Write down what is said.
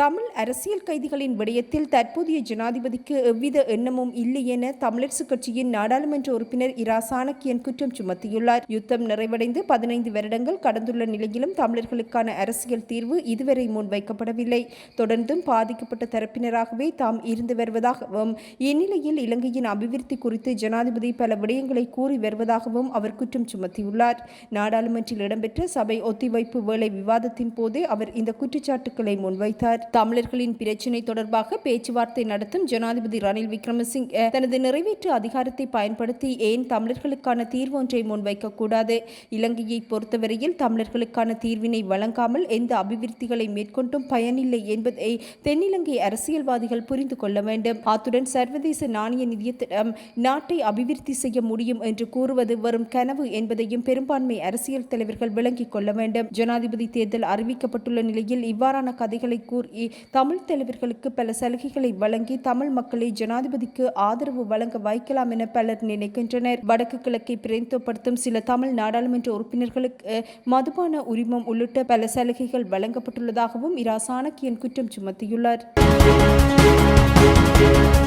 தமிழ் அரசியல் கைதிகளின் விடயத்தில் தற்போதைய ஜனாதிபதிக்கு எவ்வித எண்ணமும் இல்லை என தமிழரசுக் கட்சியின் நாடாளுமன்ற உறுப்பினர் இரா சாணக்கியன் குற்றம் சுமத்தியுள்ளார். யுத்தம் நிறைவடைந்து பதினைந்து வருடங்கள் கடந்துள்ள நிலையிலும் தமிழர்களுக்கான அரசியல் தீர்வு இதுவரை முன்வைக்கப்படவில்லை. தொடர்ந்தும் பாதிக்கப்பட்ட தரப்பினராகவே தாம் இருந்து வருவதாகவும் இந்நிலையில் இலங்கையின் அபிவிருத்தி குறித்து ஜனாதிபதி பல விடயங்களை கூறி வருவதாகவும் அவர் குற்றம் சுமத்தியுள்ளார். நாடாளுமன்றில் இடம்பெற்ற சபை ஒத்திவைப்பு வேலை விவாதத்தின் போது அவர் இந்த குற்றச்சாட்டுக்களை முன்வைத்தார். தமிழர்களின் பிரச்சினை தொடர்பாக பேச்சுவார்த்தை நடத்தும் ஜனாதிபதி ரணில் விக்ரமசிங்கே தனது நிறைவேற்று அதிகாரத்தை பயன்படுத்தி ஏன் தமிழர்களுக்கான தீர்வு ஒன்றை முன்வைக்கக்கூடாது? இலங்கையை பொறுத்தவரையில் தமிழர்களுக்கான தீர்வினை வழங்காமல் எந்த அபிவிருத்திகளை மேற்கொண்டும் பயனில்லை என்பதை தென்னிலங்கை அரசியல்வாதிகள் புரிந்து கொள்ள வேண்டும். அத்துடன் சர்வதேச நாணய நிதியத்திடம் நாட்டை அபிவிருத்தி செய்ய முடியும் என்று கூறுவது வரும் கனவு என்பதையும் பெரும்பான்மை அரசியல் தலைவர்கள் விளங்கிக் கொள்ள வேண்டும். ஜனாதிபதி தேர்தல் அறிவிக்கப்பட்டுள்ள நிலையில் இவ்வாறான கதைகளை கூறி தமிழ் தலைவர்களுக்கு பல சலுகைகளை வழங்கி தமிழ் மக்களை ஜனாதிபதிக்கு ஆதரவு வழங்க வைக்கலாம் என பலர் நினைக்கின்றனர். வடக்கு கிழக்கை பிரதித்துவப்படுத்தும் சில தமிழ் நாடாளுமன்ற உறுப்பினர்களுக்கு மதுபான உரிமம் உள்ளிட்ட பல சலுகைகள் வழங்கப்பட்டுள்ளதாகவும் இரா சாணக்கியன் குற்றம் சுமத்தியுள்ளார்.